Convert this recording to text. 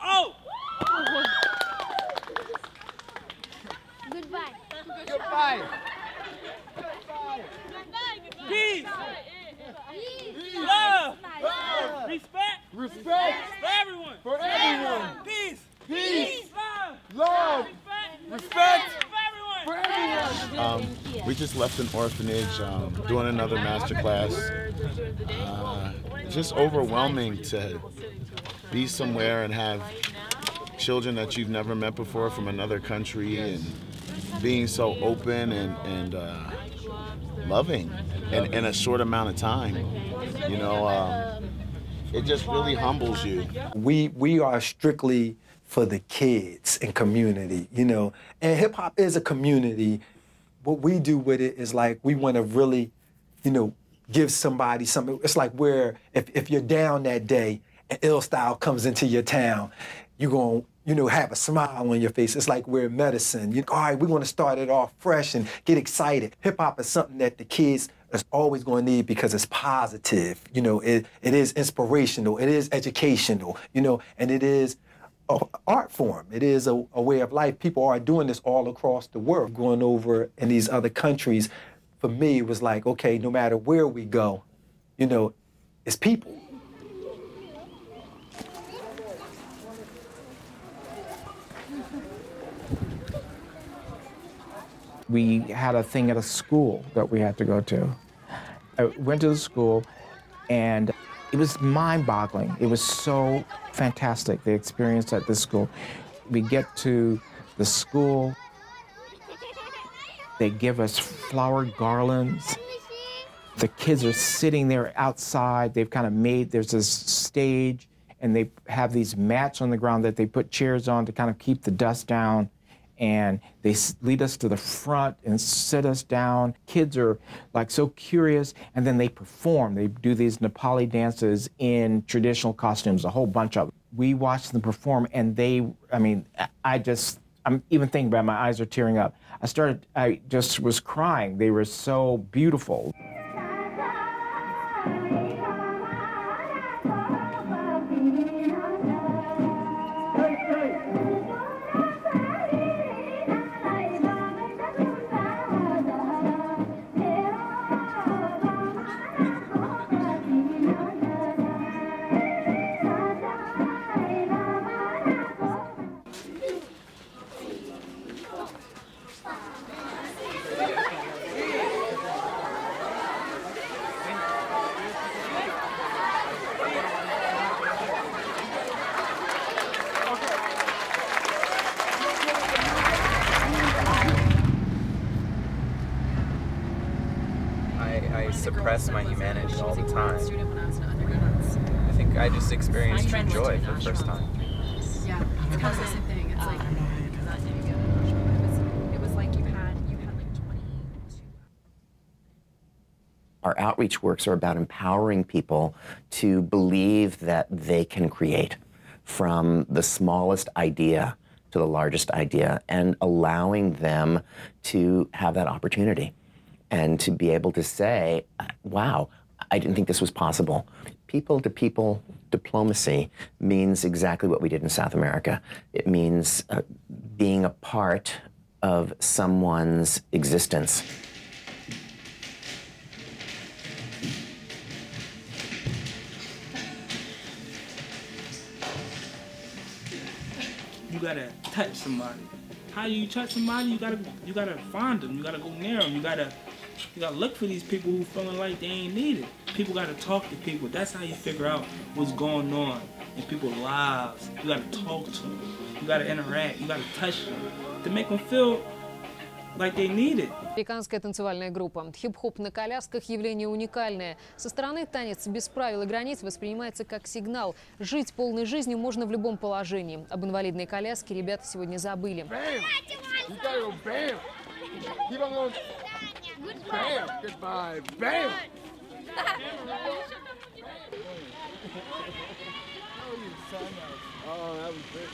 Oh! Goodbye. Goodbye. Peace! Love! Respect Respect for everyone! for everyone. Peace! Peace. Love! Love. Respect! Respect For everyone! for everyone. Um, we just left an orphanage, um, doing another master class. Uh, just overwhelming to be somewhere and have children that you've never met before from another country and being so open and, and uh, loving in, in a short amount of time. You know, um, it just really humbles you. we we are strictly for the kids and community, you know. And hip hop is a community. What we do with it is like we want to really, you know, give somebody something. It's like where if, if you're down that day and ill style comes into your town, you're gonna you know have a smile on your face. It's like we're medicine. You, all right, we want to start it off fresh and get excited. Hip hop is something that the kids is always going to need because it's positive. You know, it, it is inspirational, it is educational, you know, and it is art form. It is a, a way of life. People are doing this all across the world. Going over in these other countries, for me, it was like, okay, no matter where we go, you know, it's people. we had a thing at a school that we had to go to. I went to the school, and it was mind boggling. It was so fantastic, the experience at this school. We get to the school, they give us flower garlands. The kids are sitting there outside. They've kind of made, there's this stage, and they have these mats on the ground that they put chairs on to kind of keep the dust down and they lead us to the front and sit us down. Kids are like so curious, and then they perform. They do these Nepali dances in traditional costumes, a whole bunch of them. We watch them perform, and they, I mean, I- just, I'm even thinking about it, my eyes are tearing up. I started, I just was crying. They were so beautiful. I, I suppress my humanity all the time. I think I just experienced true joy for the first time. Yeah, it's kind of the same thing. It's like it was, it was like you had you had like 22 Our outreach works are about empowering people to believe that they can create from the smallest idea to the largest idea and allowing them to have that opportunity and to be able to say, wow, I didn't think this was possible. People to people diplomacy means exactly what we did in South America. It means uh, being a part of someone's existence. You gotta touch somebody. How do you touch somebody? You gotta you gotta find them. You gotta go near them. You gotta you gotta look for these people who feeling like they ain't needed. People gotta talk to people. That's how you figure out what's going on in people's lives. You gotta talk to them. You gotta interact. You gotta touch them to make them feel like they need it. Американская танцевальная группа. Хип-хоп на колясках – явление уникальное. Со стороны танец без правил и границ воспринимается как сигнал. Жить полной жизнью можно в любом положении. Об инвалидной коляске ребята сегодня забыли. Bam. You bam. Keep on going. Bam. Goodbye. Bam. Oh, you son of- Oh, that was great.